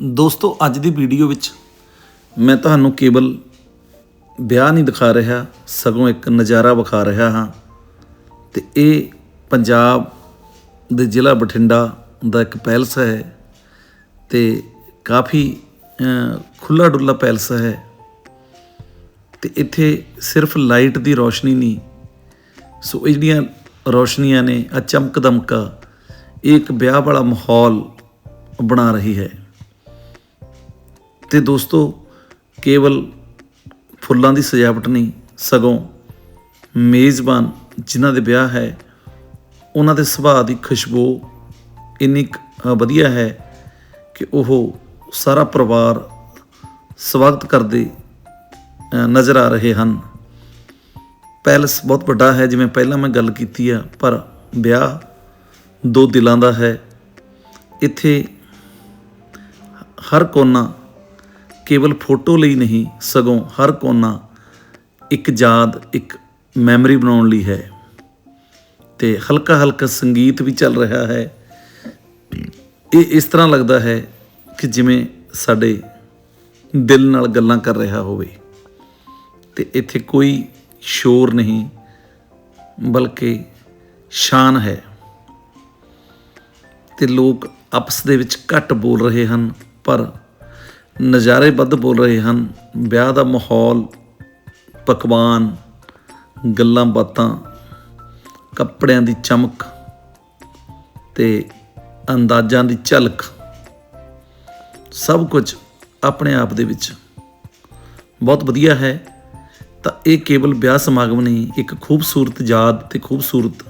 ਦੋਸਤੋ, ਅੱਜ ਦੀ ਵੀਡੀਓ ਵਿੱਚ ਮੈਂ ਤੁਹਾਨੂੰ ਕੇਵਲ ਵਿਆਹ ਨਹੀਂ ਦਿਖਾ ਰਿਹਾ, ਸਗੋਂ ਇੱਕ ਨਜ਼ਾਰਾ ਵਿਖਾ ਰਿਹਾ ਹਾਂ ਤੇ ਇਹ ਪੰਜਾਬ ਦੇ ਜ਼ਿਲ੍ਹਾ ਬਠਿੰਡਾ ਦਾ ਇੱਕ ਪੈਲਸ ਹੈ ਤੇ ਕਾਫੀ ਖੁੱਲਾ ਡੁੱਲਾ ਪੈਲਸ ਹੈ ਤੇ ਇੱਥੇ ਸਿਰਫ ਲਾਈਟ ਦੀ ਰੋਸ਼ਨੀ ਨਹੀਂ, ਸੋ ਇਹ ਜਿਹੜੀਆਂ ਰੋਸ਼ਨੀਆਂ ਨੇ ਆ ਚਮਕ ਦਮਕਾ ਇਹ ਇੱਕ ਵਿਆਹ ਵਾਲਾ ਮਾਹੌਲ ਬਣਾ ਰਹੀ ਹੈ। ਤੇ ਦੋਸਤੋ ਕੇਵਲ ਫੁੱਲਾਂ ਦੀ ਸਜਾਵਟ ਨਹੀਂ ਸਗੋਂ ਮੇਜ਼ਬਾਨ ਜਿਨ੍ਹਾਂ ਦੇ ਵਿਆਹ ਹੈ ਉਹਨਾਂ ਦੇ ਸੁਭਾਅ ਦੀ ਖੁਸ਼ਬੂ ਇੰਨੀ ਕੁ, ਵਧੀਆ ਹੈ ਕਿ ਉਹ ਸਾਰਾ ਪਰਿਵਾਰ ਸਵਾਗਤ ਕਰਦੇ ਨਜ਼ਰ ਆ ਰਹੇ ਹਨ। ਪੈਲਸ ਬਹੁਤ ਵੱਡਾ ਹੈ ਜਿਵੇਂ ਪਹਿਲਾਂ ਮੈਂ ਗੱਲ ਕੀਤੀ ਆ ਪਰ ਵਿਆਹ ਦੋ ਦਿਲਾਂ ਦਾ ਹੈ। ਇੱਥੇ ਹਰ ਕੋਨਾ ਕੇਵਲ ਫੋਟੋ ਲਈ ਨਹੀਂ, ਸਗੋਂ ਹਰ ਕੋਨਾ ਇੱਕ ਯਾਦ, ਇੱਕ ਮੈਮਰੀ ਬਣਾਉਣ ਲਈ ਹੈ। ਤੇ ਹਲਕਾ ਹਲਕਾ ਸੰਗੀਤ ਵੀ ਚੱਲ ਰਿਹਾ ਹੈ। ਇਹ ਇਸ ਤਰ੍ਹਾਂ ਲੱਗਦਾ ਹੈ ਕਿ ਜਿਵੇਂ ਸਾਡੇ ਦਿਲ ਨਾਲ ਗੱਲਾਂ ਕਰ ਰਿਹਾ ਹੋਵੇ। ਤੇ ਇੱਥੇ ਕੋਈ ਸ਼ੋਰ ਨਹੀਂ, ਬਲਕਿ ਸ਼ਾਨ ਹੈ। ਤੇ ਲੋਕ ਆਪਸ ਦੇ ਵਿੱਚ ਘੱਟ ਬੋਲ ਰਹੇ ਹਨ, ਪਰ ਨਜ਼ਾਰੇ ਵੱਧ ਬੋਲ ਰਹੇ ਹਨ। ਵਿਆਹ ਦਾ ਮਾਹੌਲ, ਪਕਵਾਨ, ਗੱਲਾਂ ਬਾਤਾਂ, ਕੱਪੜਿਆਂ ਦੀ ਚਮਕ ਤੇ ਅੰਦਾਜ਼ਾਂ ਦੀ ਝਲਕ, ਸਭ ਕੁਝ ਆਪਣੇ ਆਪ ਦੇ ਵਿੱਚ। ਬਹੁਤ ਵਧੀਆ ਹੈ। ਤਾਂ ਇਹ ਕੇਵਲ ਵਿਆਹ ਸਮਾਗਮ ਨਹੀਂ, ਇੱਕ ਖੂਬਸੂਰਤ ਯਾਦ ਤੇ ਖੂਬਸੂਰਤ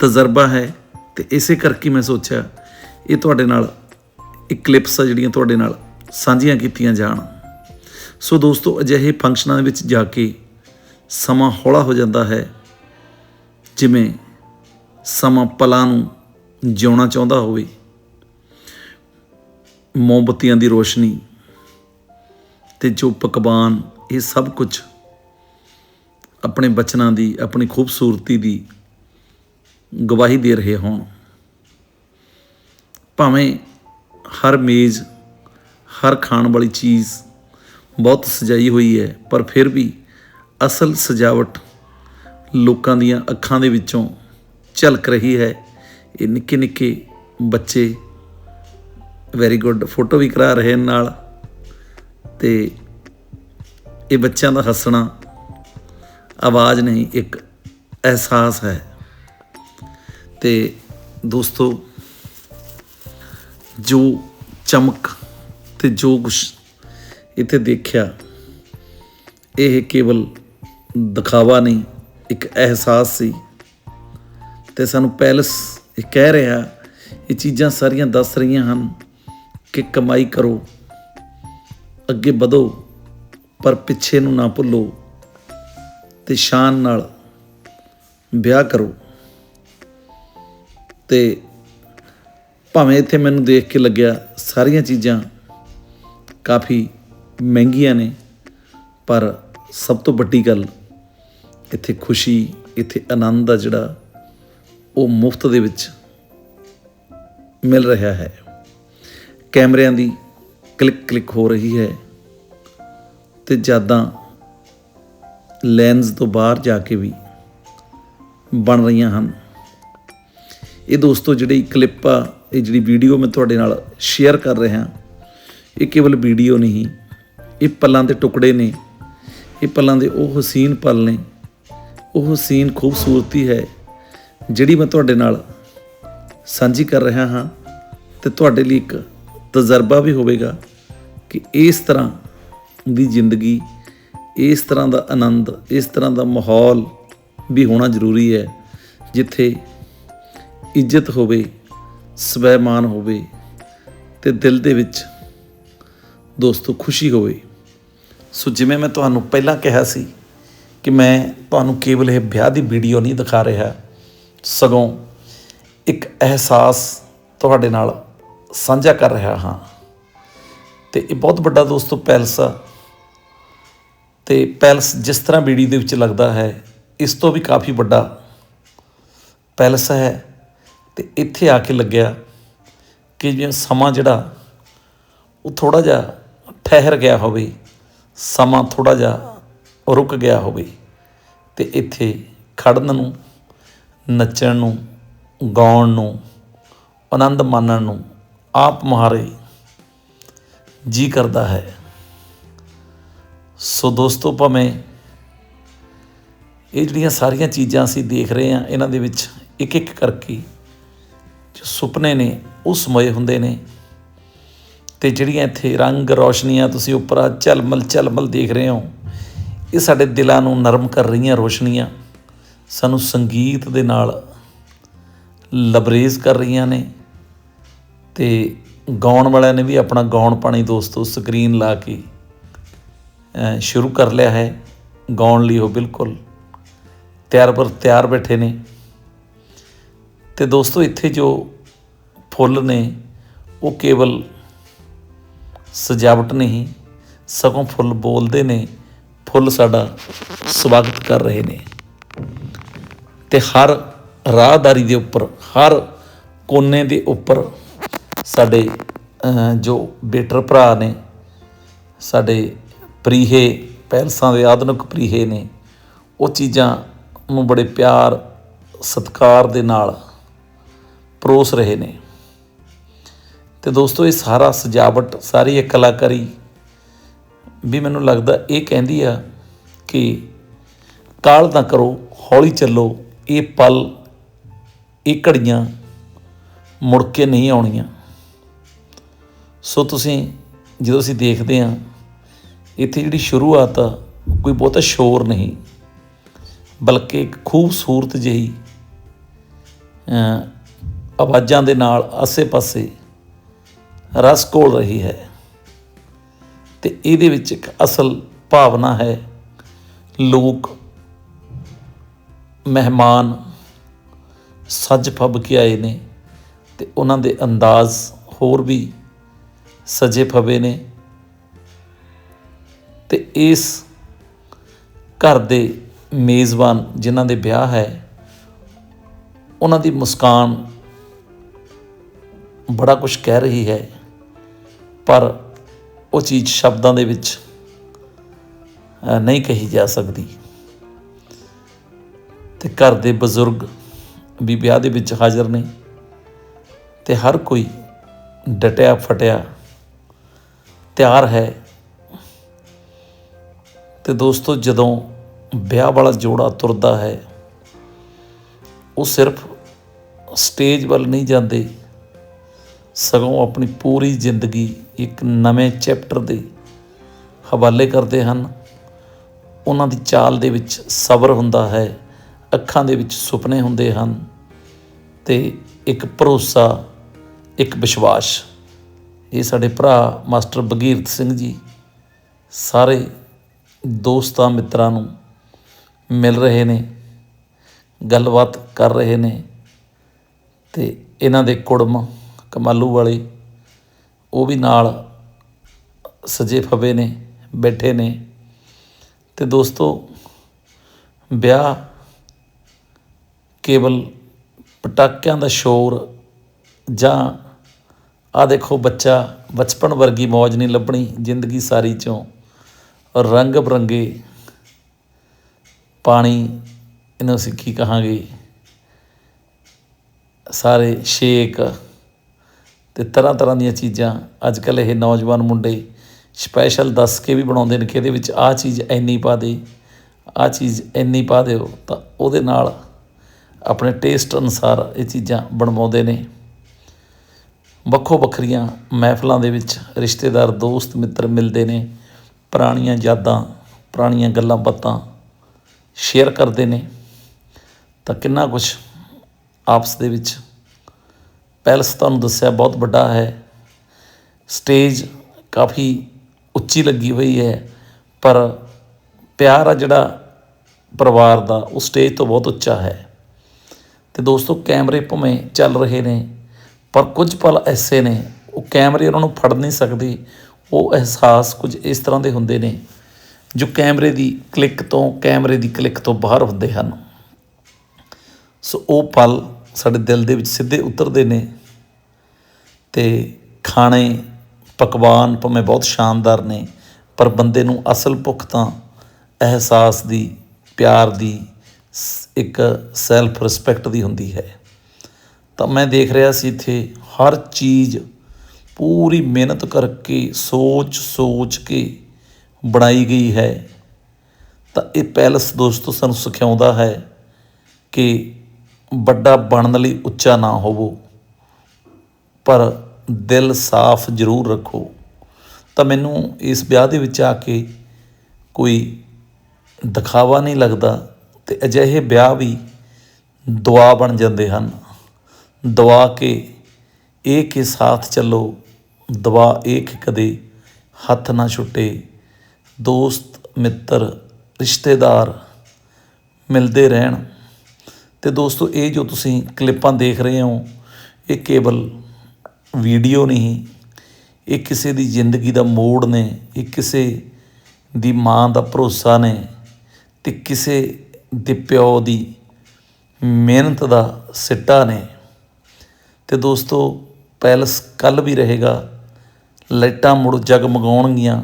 ਤਜਰਬਾ ਹੈ ਤੇ ਇਸੇ ਕਰਕੇ ਮੈਂ ਸੋਚਿਆ, ਇਹ ਤੁਹਾਡੇ ਨਾਲ ਇਹ ਕਲਿੱਪਸ ਆ ਜਿਹੜੀਆਂ ਤੁਹਾਡੇ ਨਾਲ ਸਾਂਝੀਆਂ ਕੀਤੀਆਂ ਜਾਣ। ਸੋ ਦੋਸਤੋ, ਅਜਿਹੇ ਫੰਕਸ਼ਨਾਂ ਦੇ ਵਿੱਚ ਜਾ ਕੇ ਸਮਾਂ ਹੌਲਾ ਹੋ ਜਾਂਦਾ ਹੈ। ਜਿਵੇਂ ਸਮਾਂ ਪਲਾਂ ਨੂੰ ਜਿਉਣਾ ਚਾਹੁੰਦਾ ਹੋਵੇ। ਮੋਮਬੱਤੀਆਂ ਦੀ ਰੋਸ਼ਨੀ ਤੇ ਜੋ ਪਕਵਾਨ, ਇਹ ਸਭ ਕੁਝ ਆਪਣੇ ਬਚਨਾਂ ਦੀ, ਆਪਣੀ ਖੂਬਸੂਰਤੀ ਦੀ ਗਵਾਹੀ ਦੇ ਰਹੇ ਹੋਣ। ਭਾਵੇਂ ਹਰ ਮੇਜ਼ ਹਰ ਖਾਣ ਵਾਲੀ ਚੀਜ਼ ਬਹੁਤ ਸਜਾਈ ਹੋਈ ਹੈ, ਪਰ ਫਿਰ ਵੀ ਅਸਲ ਸਜਾਵਟ ਲੋਕਾਂ ਦੀਆਂ ਅੱਖਾਂ ਦੇ ਵਿੱਚੋਂ ਝਲਕ ਰਹੀ ਹੈ। ਇਹ ਨਿੱਕੇ ਨਿੱਕੇ ਬੱਚੇ ਵੈਰੀ ਗੁੱਡ ਫੋਟੋ ਵੀ ਕਰਾ ਰਹੇ ਨਾਲ ਤੇ ਇਹ ਬੱਚਿਆਂ ਦਾ ਹੱਸਣਾ ਆਵਾਜ਼ ਨਹੀਂ, ਇੱਕ ਅਹਿਸਾਸ ਹੈ। ਤੇ ਦੋਸਤੋ, ਜੋ ਚਮਕ ਤੇ ਜੋ ਕੁਛ ਇੱਥੇ ਦੇਖਿਆ, ਇਹ ਕੇਵਲ ਦਿਖਾਵਾ ਨਹੀਂ, ਇੱਕ ਅਹਿਸਾਸ ਸੀ। ਤੇ ਸਾਨੂੰ ਪੈਲਸ ਇਹ ਕਹਿ ਰਿਹਾ, ਇਹ ਚੀਜ਼ਾਂ ਸਾਰੀਆਂ ਦੱਸ ਰਹੀਆਂ ਹਨ ਕਿ ਕਮਾਈ ਕਰੋ, ਅੱਗੇ ਵਧੋ, ਪਰ ਪਿੱਛੇ ਨੂੰ ਨਾ ਭੁੱਲੋ ਤੇ ਸ਼ਾਨ ਨਾਲ ਵਿਆਹ ਕਰੋ। ਤੇ ਭਾਵੇਂ ਇੱਥੇ ਮੈਨੂੰ ਦੇਖ ਕੇ ਲੱਗਿਆ ਸਾਰੀਆਂ ਚੀਜ਼ਾਂ ਕਾਫੀ ਮਹਿੰਗੀਆਂ ਨੇ, ਪਰ ਸਭ ਤੋਂ ਵੱਡੀ ਗੱਲ ਇੱਥੇ ਖੁਸ਼ੀ, ਇੱਥੇ ਆਨੰਦ ਆ ਜਿਹੜਾ ਉਹ ਮੁਫਤ ਦੇ ਵਿੱਚ ਮਿਲ ਰਿਹਾ ਹੈ। ਕੈਮਰਿਆਂ ਦੀ ਕਲਿੱਕ ਕਲਿੱਕ ਹੋ ਰਹੀ ਹੈ ਤੇ ਜ਼ਿਆਦਾ ਲੈਂਸ ਤੋਂ ਬਾਹਰ ਜਾ ਕੇ ਵੀ ਬਣ ਰਹੀਆਂ ਹਨ। ਇਹ ਦੋਸਤੋ ਜਿਹੜੀ ਕਲਿੱਪ ਆ, ਇਹ ਜਿਹੜੀ ਵੀਡੀਓ ਮੈਂ ਤੁਹਾਡੇ ਨਾਲ ਸ਼ੇਅਰ ਕਰ ਰਿਹਾ ਇਹ ਕੇਵਲ ਵੀਡੀਓ ਨਹੀਂ, ਇਹ ਪੱਲਾਂ ਦੇ ਟੁਕੜੇ ਨੇ, ਇਹ ਪੱਲਾਂ ਦੇ ਉਹ ਹਸੀਨ ਪਲ ਨੇ, ਉਹ ਹਸੀਨ ਖੂਬਸੂਰਤੀ ਹੈ ਜਿਹੜੀ ਮੈਂ ਤੁਹਾਡੇ ਨਾਲ ਸਾਂਝੀ ਕਰ ਰਿਹਾ ਹਾਂ ਤੇ ਤੁਹਾਡੇ ਲਈ ਇੱਕ ਤਜਰਬਾ ਵੀ ਹੋਵੇਗਾ ਕਿ ਇਸ ਤਰ੍ਹਾਂ ਦੀ ਜ਼ਿੰਦਗੀ, ਇਸ ਤਰ੍ਹਾਂ ਦਾ ਆਨੰਦ, ਇਸ ਤਰ੍ਹਾਂ ਦਾ ਮਾਹੌਲ ਵੀ ਹੋਣਾ ਜ਼ਰੂਰੀ ਹੈ, ਜਿੱਥੇ ਇੱਜ਼ਤ ਹੋਵੇ ਸਵੈਮਾਨ ਹੋਵੇ ਤੇ ਦਿਲ ਦੇ ਵਿੱਚ ਦੋਸਤੋ ਖੁਸ਼ੀ ਹੋਵੇ। ਸੋ ਜਿਵੇਂ ਮੈਂ ਤੁਹਾਨੂੰ ਪਹਿਲਾਂ ਕਿਹਾ ਸੀ ਕਿ ਮੈਂ ਤੁਹਾਨੂੰ ਕੇਵਲ ਇਹ ਵਿਆਹ ਦੀ ਵੀਡੀਓ ਨਹੀਂ ਦਿਖਾ ਰਿਹਾ, ਸਗੋਂ ਇੱਕ ਅਹਿਸਾਸ ਤੁਹਾਡੇ ਨਾਲ ਸਾਂਝਾ ਕਰ ਰਿਹਾ ਹਾਂ। ਤੇ ਇਹ ਬਹੁਤ ਵੱਡਾ ਦੋਸਤੋ ਪੈਲਸ ਆ। ਤੇ ਪੈਲਸ ਜਿਸ ਤਰ੍ਹਾਂ ਬੀੜੀ ਦੇ ਵਿੱਚ ਲੱਗਦਾ ਹੈ, ਇਸ ਤੋਂ ਵੀ ਕਾਫੀ ਵੱਡਾ ਪੈਲਸ ਹੈ। ਤੇ ਇੱਥੇ ਆ ਕੇ ਲੱਗਿਆ ਕਿ ਜਿਵੇਂ ਸਮਾਂ ਜਿਹੜਾ, ਉਹ ਥੋੜਾ ਜਿਹਾ ਠਹਿਰ ਗਿਆ ਹੋਵੇ, ਸਮਾਂ ਥੋੜਾ ਜਿਹਾ ਰੁਕ ਗਿਆ ਹੋਵੇ ਤੇ ਇੱਥੇ ਖੜਨ ਨੂੰ, ਨੱਚਣ ਨੂੰ, ਗਾਉਣ ਨੂੰ, ਆਨੰਦ ਮਾਣਨ ਨੂੰ ਆਪ ਮੁਹਾਰੇ ਜੀ ਕਰਦਾ ਹੈ। ਸੋ ਦੋਸਤੋ, ਭਾਵੇਂ ਇਹ ਜਿਹੜੀਆਂ ਸਾਰੀਆਂ ਚੀਜ਼ਾਂ ਅਸੀਂ ਦੇਖ ਰਹੇ ਹਾਂ, ਇਹਨਾਂ ਦੇ ਵਿੱਚ ਇੱਕ ਇੱਕ ਕਰਕੇ ਜੋ ਸੁਪਨੇ ਨੇ, ਉਹ ਸਮਏ ਹੁੰਦੇ ਨੇ ਤੇ ਜਿਹੜੀਆਂ ਇੱਥੇ ਰੰਗ ਰੌਸ਼ਨੀਆਂ ਤੁਸੀਂ ਉੱਪਰ ਝਲਮਲ ਝਲਮਲ ਦੇਖ ਰਹੇ ਹੋ, ਇਹ ਸਾਡੇ ਦਿਲਾਂ ਨੂੰ ਨਰਮ ਕਰ ਰਹੀਆਂ ਰੋਸ਼ਨੀਆਂ। ਸਾਨੂੰ ਸੰਗੀਤ ਦੇ ਨਾਲ ਲਬਰੇਜ਼ ਕਰ ਰਹੀਆਂ ਨੇ ਤੇ ਗਾਉਣ ਵਾਲਿਆਂ ਨੇ ਵੀ ਆਪਣਾ ਗਾਉਣ ਪਾਣੀ ਦੋਸਤੋ ਸਕਰੀਨ ਲਾ ਕੇ ਸ਼ੁਰੂ ਕਰ ਲਿਆ ਹੈ ਗਾਉਣ ਲਈ ਉਹ ਬਿਲਕੁਲ ਤਿਆਰ ਪਰ ਤਿਆਰ ਬੈਠੇ ਨੇ। ਤੇ ਦੋਸਤੋ ਇੱਥੇ ਜੋ ਫੁੱਲ ਨੇ, ਉਹ ਕੇਵਲ ਸਜਾਵਟ ਨਹੀਂ, ਸਗੋਂ ਫੁੱਲ ਬੋਲਦੇ ਨੇ, ਫੁੱਲ ਸਾਡਾ ਸਵਾਗਤ ਕਰ ਰਹੇ ਨੇ। ਤੇ ਹਰ ਰਾਹਦਾਰੀ ਦੇ ਉੱਪਰ, ਹਰ ਕੋਨੇ ਦੇ ਉੱਪਰ ਸਾਡੇ ਜੋ ਬੇਟਰ ਭਰਾ ਨੇ, ਸਾਡੇ ਪ੍ਰੀਹੇ ਪੈਲਸਾਂ ਦੇ ਆਧੁਨਿਕ ਪ੍ਰੀਹੇ ਨੇ, ਉਹ ਚੀਜ਼ਾਂ ਨੂੰ ਬੜੇ ਪਿਆਰ, ਸਤਿਕਾਰ ਦੇ ਨਾਲ ਪਰੋਸ ਰਹੇ ਨੇ। ਤੇ ਦੋਸਤੋ, ਇਹ ਸਾਰਾ ਸਜਾਵਟ, ਸਾਰੀ ਇਹ ਕਲਾਕਾਰੀ ਵੀ ਮੈਨੂੰ ਲੱਗਦਾ ਇਹ ਕਹਿੰਦੀ ਆ ਕਿ ਕਾਲ ਨਾ ਕਰੋ, ਹੌਲੀ ਚੱਲੋ, ਇਹ ਪਲ, ਇਹ ਘੜੀਆਂ ਮੁੜ ਕੇ ਨਹੀਂ ਆਉਣੀਆਂ। ਸੋ ਤੁਸੀਂ ਜਦੋਂ ਅਸੀਂ ਦੇਖਦੇ ਹਾਂ, ਇੱਥੇ ਜਿਹੜੀ ਸ਼ੁਰੂਆਤ ਆ, ਕੋਈ ਬਹੁਤਾ ਸ਼ੋਰ ਨਹੀਂ, ਬਲਕਿ ਇੱਕ ਖੂਬਸੂਰਤ ਜਿਹੀ ਆਵਾਜ਼ਾਂ ਦੇ ਨਾਲ ਆਸੇ-ਪਾਸੇ ਰਸ ਘੋਲ ਰਹੀ ਹੈ ਤੇ ਇਹਦੇ ਵਿੱਚ ਇੱਕ ਅਸਲ ਭਾਵਨਾ ਹੈ, ਲੋਕ, ਮਹਿਮਾਨ ਸੱਜ ਫੱਬ ਕੇ ਆਏ ਨੇ ਤੇ ਉਹਨਾਂ ਦੇ ਅੰਦਾਜ਼ ਹੋਰ ਵੀ ਸਜੇ ਫਵੇ ਨੇ ਤੇ ਇਸ ਘਰ ਦੇ ਮੇਜ਼ਬਾਨ ਜਿਨ੍ਹਾਂ ਦੇ ਵਿਆਹ ਹੈ, ਉਹਨਾਂ ਦੀ ਮੁਸਕਾਨ ਬੜਾ ਕੁਝ ਕਹਿ ਰਹੀ ਹੈ। ਪਰ ਉਹ ਚੀਜ਼ ਸ਼ਬਦਾਂ ਦੇ ਵਿੱਚ ਨਹੀਂ ਕਹੀ ਜਾ ਸਕਦੀ। ਤੇ ਘਰ ਦੇ ਬਜ਼ੁਰਗ ਵੀ ਵਿਆਹ ਦੇ ਵਿੱਚ ਹਾਜ਼ਰ ਨੇ ਤੇ ਹਰ ਕੋਈ ਡਟਿਆ ਫਟਿਆ ਤਿਆਰ ਹੈ। ਤੇ ਦੋਸਤੋ, ਜਦੋਂ ਵਿਆਹ ਵਾਲਾ ਜੋੜਾ ਤੁਰਦਾ ਹੈ, ਉਹ ਸਿਰਫ ਸਟੇਜ ਵੱਲ ਨਹੀਂ ਜਾਂਦੇ। ਸਗੋਂ ਆਪਣੀ ਪੂਰੀ ਜ਼ਿੰਦਗੀ ਇੱਕ ਨਵੇਂ ਚੈਪਟਰ ਦੇ ਹਵਾਲੇ ਕਰਦੇ ਹਨ। ਉਹਨਾਂ ਦੀ ਚਾਲ ਦੇ ਵਿੱਚ ਸਬਰ ਹੁੰਦਾ ਹੈ, ਅੱਖਾਂ ਦੇ ਵਿੱਚ ਸੁਪਨੇ ਹੁੰਦੇ ਹਨ ਤੇ ਇੱਕ ਭਰੋਸਾ, ਇੱਕ ਵਿਸ਼ਵਾਸ। ਇਹ ਸਾਡੇ ਭਰਾ ਮਾਸਟਰ ਬਗੀਰਤ ਸਿੰਘ ਜੀ ਸਾਰੇ ਦੋਸਤਾਂ ਮਿੱਤਰਾਂ ਨੂੰ ਮਿਲ ਰਹੇ ਨੇ, ਗੱਲਬਾਤ ਕਰ ਰਹੇ ਨੇ ਤੇ ਇਹਨਾਂ ਦੇ ਕੁੜਮ ਕਮਾਲੂ ਵਾਲੇ, ਉਹ ਵੀ ਨਾਲ ਸਜੇ ਫਬੇ ਨੇ, ਬੈਠੇ ਨੇ। ਤੇ ਦੋਸਤੋ, ਵਿਆਹ ਕੇਵਲ ਪਟਾਕਿਆਂ ਦਾ ਸ਼ੋਰ ਜਾਂ ਆ ਦੇਖੋ ਬੱਚਾ ਬਚਪਨ ਵਰਗੀ ਮੌਜ ਨਹੀਂ ਲੱਭਣੀ, ਜ਼ਿੰਦਗੀ ਸਾਰੀ ਚੋਂ ਰੰਗ ਬਰੰਗੇ ਪਾਣੀ ਇਹਨੂੰ ਸਿੱਖੀ ਕਹਾਂਗੇ? ਸਾਰੇ ਸ਼ੇਕ ਤੇ ਤਰ੍ਹਾਂ ਤਰ੍ਹਾਂ ਦੀਆਂ ਚੀਜ਼ਾਂ। ਅੱਜ ਕੱਲ੍ਹ ਇਹ ਨੌਜਵਾਨ ਮੁੰਡੇ ਸਪੈਸ਼ਲ ਦੱਸ ਕੇ ਵੀ ਬਣਾਉਂਦੇ ਨੇ ਕਿ ਇਹਦੇ ਵਿੱਚ ਆਹ ਚੀਜ਼ ਇੰਨੀ ਪਾ ਦੇ, ਆਹ ਚੀਜ਼ ਇੰਨੀ ਪਾ ਦਿਓ। ਤਾਂ ਉਹਦੇ ਨਾਲ ਆਪਣੇ ਟੇਸਟ ਅਨੁਸਾਰ ਇਹ ਚੀਜ਼ਾਂ ਬਣਵਾਉਂਦੇ ਨੇ। ਵੱਖੋ ਵੱਖਰੀਆਂ ਮਹਿਫਲਾਂ ਦੇ ਵਿੱਚ ਰਿਸ਼ਤੇਦਾਰ, ਦੋਸਤ, ਮਿੱਤਰ ਮਿਲਦੇ ਨੇ। ਪੁਰਾਣੀਆਂ ਯਾਦਾਂ, ਪੁਰਾਣੀਆਂ ਗੱਲਾਂ ਬਾਤਾਂ ਸ਼ੇਅਰ ਕਰਦੇ ਨੇ। ਤਾਂ ਕਿੰਨਾ ਕੁਝ ਆਪਸ ਦੇ ਵਿੱਚ ਪੈਲਸ ਤੁਹਾਨੂੰ ਦੱਸਿਆ ਬਹੁਤ ਵੱਡਾ ਹੈ। ਸਟੇਜ ਕਾਫੀ ਉੱਚੀ ਲੱਗੀ ਹੋਈ ਹੈ, ਪਰ ਪਿਆਰ ਆ ਜਿਹੜਾ ਪਰਿਵਾਰ ਦਾ, ਉਹ ਸਟੇਜ ਤੋਂ ਬਹੁਤ ਉੱਚਾ ਹੈ। ਤੇ ਦੋਸਤੋ, ਕੈਮਰੇ ਭਵੇਂ ਚੱਲ ਰਹੇ ਨੇ, ਪਰ ਕੁਝ ਪਲ ਐਸੇ ਨੇ, ਉਹ ਕੈਮਰੇ ਉਹਨਾਂ ਨੂੰ ਫੜ ਨਹੀਂ ਸਕਦੇ, ਉਹ ਅਹਿਸਾਸ ਕੁਝ ਇਸ ਤਰ੍ਹਾਂ ਦੇ ਹੁੰਦੇ ਨੇ, ਜੋ ਕੈਮਰੇ ਦੀ ਕਲਿੱਕ ਤੋਂ, ਕੈਮਰੇ ਦੀ ਕਲਿੱਕ ਤੋਂ ਬਾਹਰ ਹੁੰਦੇ ਹਨ। ਸੋ ਉਹ ਪਲ ਸਾਡੇ ਦਿਲ ਦੇ ਵਿੱਚ ਸਿੱਧੇ ਉਤਰਦੇ ਨੇ ਤੇ ਖਾਣੇ ਪਕਵਾਨ ਭਾਵੇਂ ਬਹੁਤ ਸ਼ਾਨਦਾਰ ਨੇ, ਪਰ ਬੰਦੇ ਨੂੰ ਅਸਲ ਭੁੱਖ ਤਾਂ ਅਹਿਸਾਸ ਦੀ, ਪਿਆਰ ਦੀ ਇੱਕ ਸੈਲਫ ਰਿਸਪੈਕਟ ਦੀ ਹੁੰਦੀ ਹੈ। ਤਾਂ ਮੈਂ ਦੇਖ ਰਿਹਾ ਸੀ ਇੱਥੇ ਹਰ ਚੀਜ਼ ਪੂਰੀ ਮਿਹਨਤ ਕਰਕੇ, ਸੋਚ ਸੋਚ ਕੇ ਬਣਾਈ ਗਈ ਹੈ। ਤਾਂ ਇਹ ਪੈਲਸ ਦੋਸਤੋ ਸਾਨੂੰ ਸਿਖਾਉਂਦਾ ਹੈ ਕਿ ਵੱਡਾ ਬਣਨ ਲਈ ਉੱਚਾ ਨਾ ਹੋਵੋ, ਪਰ ਦਿਲ ਸਾਫ਼ ਜ਼ਰੂਰ ਰੱਖੋ। ਤਾਂ ਮੈਨੂੰ ਇਸ ਵਿਆਹ ਦੇ ਵਿੱਚ ਆ ਕੇ ਕੋਈ ਦਿਖਾਵਾ ਨਹੀਂ ਲੱਗਦਾ ਤੇ ਅਜਿਹੇ ਵਿਆਹ ਵੀ ਦੁਆ ਬਣ ਜਾਂਦੇ ਹਨ। ਦੁਆ ਕੇ ਇਹ ਕਿ ਸਾਥ ਚੱਲੋ, ਦੁਆ ਇਹ ਕਿ ਕਦੇ ਹੱਥ ਨਾ ਛੁੱਟੇ। ਦੋਸਤ, ਮਿੱਤਰ, ਰਿਸ਼ਤੇਦਾਰ ਮਿਲਦੇ ਰਹਿਣ। ਤੇ ਦੋਸਤੋ, ਇਹ ਜੋ ਤੁਸੀਂ ਕਲਿੱਪਾਂ ਦੇਖ ਰਹੇ ਹੋ, ਇਹ ਕੇਵਲ ਵੀਡੀਓ ਨਹੀਂ, ਇਹ ਕਿਸੇ ਦੀ ਜ਼ਿੰਦਗੀ ਦਾ ਮੋੜ ਨੇ, ਇਹ ਕਿਸੇ ਦੀ ਮਾਂ ਦਾ ਭਰੋਸਾ ਨੇ ਤੇ ਕਿਸੇ ਦੇ ਪਿਓ ਦੀ ਮਿਹਨਤ ਦਾ ਸਿੱਟਾ ਨੇ। ਤੇ ਦੋਸਤੋ, ਪੈਲਸ ਕੱਲ ਵੀ ਰਹੇਗਾ, ਲਾਈਟਾਂ ਮੁੜ ਜਗਮਗਾਉਣਗੀਆਂ,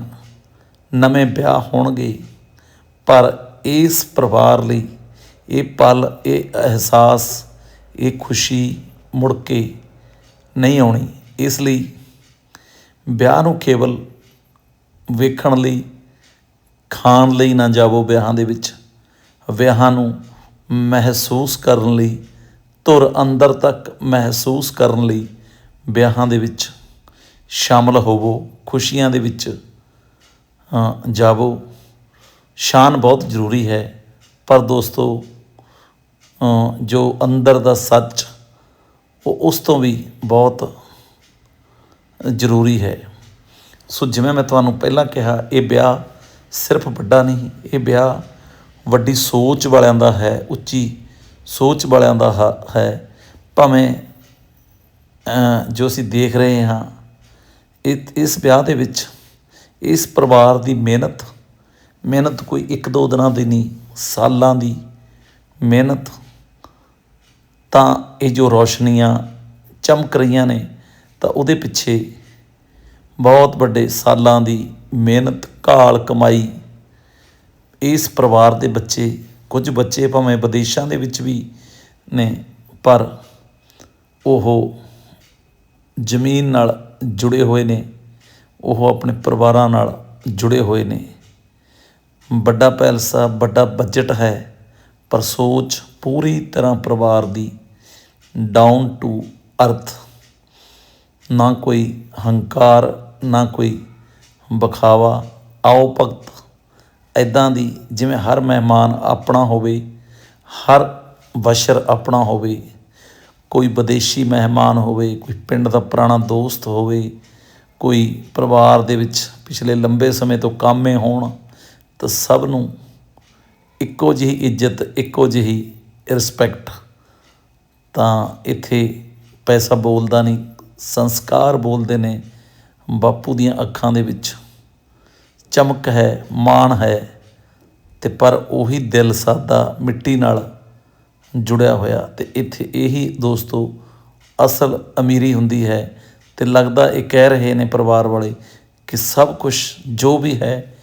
ਨਵੇਂ ਵਿਆਹ ਹੋਣਗੇ, ਪਰ ਇਸ ਪਰਿਵਾਰ ਲਈ ਇਹ ਪਲ, ਇਹ ਅਹਿਸਾਸ, ਇਹ ਖੁਸ਼ੀ ਮੁੜ ਕੇ ਨਹੀਂ ਆਉਣੀ। ਇਸ ਲਈ ਵਿਆਹ ਨੂੰ ਕੇਵਲ ਵੇਖਣ ਲਈ, ਖਾਣ ਲਈ ਨਾ ਜਾਵੋ ਵਿਆਹਾਂ ਦੇ ਵਿੱਚ। ਵਿਆਹਾਂ ਨੂੰ ਮਹਿਸੂਸ ਕਰਨ ਲਈ, ਧੁਰ ਅੰਦਰ ਤੱਕ ਮਹਿਸੂਸ ਕਰਨ ਲਈ ਵਿਆਹਾਂ ਦੇ ਵਿੱਚ ਸ਼ਾਮਲ ਹੋਵੋ, ਖੁਸ਼ੀਆਂ ਦੇ ਵਿੱਚ ਜਾਵੋ। ਸ਼ਾਨ ਬਹੁਤ ਜ਼ਰੂਰੀ ਹੈ। ਪਰ ਦੋਸਤੋ ਜੋ ਅੰਦਰ ਦਾ ਸੱਚ, ਉਹ ਉਸ ਤੋਂ ਵੀ ਬਹੁਤ ਜ਼ਰੂਰੀ ਹੈ। ਸੋ ਜਿਵੇਂ ਮੈਂ ਤੁਹਾਨੂੰ ਪਹਿਲਾਂ ਕਿਹਾ, ਇਹ ਵਿਆਹ ਸਿਰਫ ਵੱਡਾ ਨਹੀਂ, ਇਹ ਵਿਆਹ ਵੱਡੀ ਸੋਚ ਵਾਲਿਆਂ ਦਾ ਹੈ, ਉੱਚੀ ਸੋਚ ਵਾਲਿਆਂ ਦਾ ਹੈ ਭਾਵੇਂ ਜੋ ਅਸੀਂ ਦੇਖ ਰਹੇ ਹਾਂ ਇਸ ਵਿਆਹ ਦੇ ਵਿੱਚ ਇਸ ਪਰਿਵਾਰ ਦੀ ਮਿਹਨਤ ਮਿਹਨਤ ਕੋਈ ਇੱਕ ਦੋ ਦਿਨਾਂ ਦੀ ਨਹੀਂ, ਸਾਲਾਂ ਦੀ ਮਿਹਨਤ ਤਾਂ ਇਹ ਜੋ ਰੌਸ਼ਨੀਆਂ ਚਮਕ ਰਹੀਆਂ ਨੇ, ਤਾਂ ਉਹਦੇ ਪਿੱਛੇ ਬਹੁਤ ਵੱਡੇ ਸਾਲਾਂ ਦੀ ਮਿਹਨਤ ਕਾਲ ਕਮਾਈ, ਇਸ ਪਰਿਵਾਰ ਦੇ ਬੱਚੇ, ਕੁਝ ਬੱਚੇ ਭਾਵੇਂ ਵਿਦੇਸ਼ਾਂ ਦੇ ਵਿੱਚ ਵੀ ਨੇ, ਪਰ ਉਹ ਜ਼ਮੀਨ ਨਾਲ ਜੁੜੇ ਹੋਏ ਨੇ, ਉਹ ਆਪਣੇ ਪਰਿਵਾਰਾਂ ਨਾਲ ਜੁੜੇ ਹੋਏ ਨੇ। ਵੱਡਾ ਪੈਲਸਾ, ਵੱਡਾ ਬਜਟ ਹੈ, ਪਰ ਸੋਚ ਪੂਰੀ ਤਰ੍ਹਾਂ ਪਰਿਵਾਰ ਦੀ ਡਾਊਨ ਟੂ ਅਰਥ ਨਾ ਕੋਈ ਹੰਕਾਰ, ਨਾ ਕੋਈ ਬਖਾਵਾ ਆਓ ਭਗਤ ਐਦਾਂ ਦੀ ਜਿਵੇਂ ਹਰ ਮਹਿਮਾਨ ਆਪਣਾ ਹੋਵੇ, ਹਰ ਬਸ਼ਰ ਆਪਣਾ ਹੋਵੇ। ਕੋਈ ਵਿਦੇਸ਼ੀ ਮਹਿਮਾਨ ਹੋਵੇ, ਕੋਈ ਪਿੰਡ ਦਾ ਪੁਰਾਣਾ ਦੋਸਤ ਹੋਵੇ, ਕੋਈ ਪਰਿਵਾਰ ਦੇ ਵਿੱਚ ਪਿਛਲੇ ਲੰਬੇ ਸਮੇਂ ਤੋਂ ਕਾਮੇ ਹੋਣ, ਤਾਂ ਸਭ ਨੂੰ ਇੱਕੋ ਜਿਹੀ ਇੱਜ਼ਤ, ਇੱਕੋ ਜਿਹੀ ਰਿਸਪੈਕਟ ਤਾਂ ਇੱਥੇ ਪੈਸਾ ਬੋਲਦਾ ਨਹੀਂ, ਸੰਸਕਾਰ ਬੋਲਦੇ ਨੇ ਬਾਪੂ ਦੀਆਂ ਅੱਖਾਂ ਦੇ ਵਿੱਚ। ਚਮਕ ਹੈ, ਮਾਣ ਹੈ ਤੇ ਪਰ ਉਹੀ ਦਿਲ ਸਾਦਾ ਮਿੱਟੀ ਨਾਲ ਜੁੜਿਆ ਹੋਇਆ ਤੇ ਇੱਥੇ ਇਹੀ ਦੋਸਤੋ ਅਸਲ ਅਮੀਰੀ ਹੁੰਦੀ ਹੈ ਤੇ ਲੱਗਦਾ ਇਹ ਕਹਿ ਰਹੇ ਨੇ ਪਰਿਵਾਰ ਵਾਲੇ ਕਿ ਸਭ ਕੁਝ ਜੋ ਵੀ ਹੈ,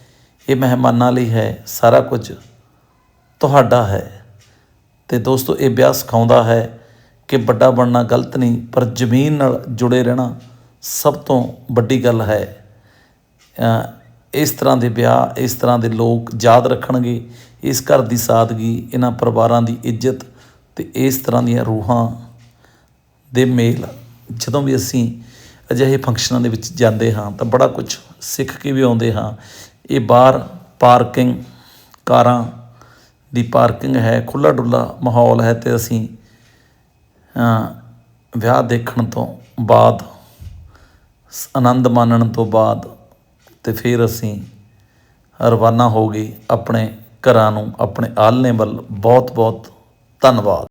ਇਹ ਮਹਿਮਾਨਾਂ ਲਈ ਹੈ, ਸਾਰਾ ਕੁਝ ਤੁਹਾਡਾ ਹੈ। ਤੇ ਦੋਸਤੋ ਇਹ ਵਿਆਹ ਸਿਖਾਉਂਦਾ ਹੈ ਕਿ ਵੱਡਾ ਬਣਨਾ ਗਲਤ ਨਹੀਂ, ਪਰ ਜ਼ਮੀਨ ਨਾਲ ਜੁੜੇ ਰਹਿਣਾ ਸਭ ਤੋਂ ਵੱਡੀ ਗੱਲ ਹੈ। ਇਸ ਤਰ੍ਹਾਂ ਦੇ ਵਿਆਹ, ਇਸ ਤਰ੍ਹਾਂ ਦੇ ਲੋਕ ਯਾਦ ਰੱਖਣਗੇ, ਇਸ ਘਰ ਦੀ ਸਾਦਗੀ, ਇਹਨਾਂ ਪਰਿਵਾਰਾਂ ਦੀ ਇੱਜ਼ਤ ਤੇ ਇਸ ਤਰ੍ਹਾਂ ਦੀਆਂ ਰੂਹਾਂ ਦੇ ਮੇਲ। ਜਦੋਂ ਵੀ ਅਸੀਂ ਅਜਿਹੇ ਫੰਕਸ਼ਨਾਂ ਦੇ ਵਿੱਚ ਜਾਂਦੇ ਹਾਂ, ਤਾਂ ਬੜਾ ਕੁਝ ਸਿੱਖ ਕੇ ਵੀ ਆਉਂਦੇ ਹਾਂ। ਇਹ ਬਾਹਰ ਪਾਰਕਿੰਗ ਕਾਰਾਂ ਦੀ ਪਾਰਕਿੰਗ ਹੈ ਖੁੱਲਾ ਡੁੱਲਾ ਮਾਹੌਲ ਹੈ ਤੇ ਅਸੀਂ ਵਿਆਹ ਦੇਖਣ ਤੋਂ ਬਾਅਦ ਆਨੰਦ ਮਾਣਨ ਤੋਂ ਬਾਅਦ ਅਤੇ ਫਿਰ ਅਸੀਂ ਰਵਾਨਾ ਹੋ ਗਏ ਆਪਣੇ ਘਰਾਂ ਨੂੰ, ਆਪਣੇ ਆਲਣੇ ਵੱਲ। ਬਹੁਤ ਬਹੁਤ ਧੰਨਵਾਦ।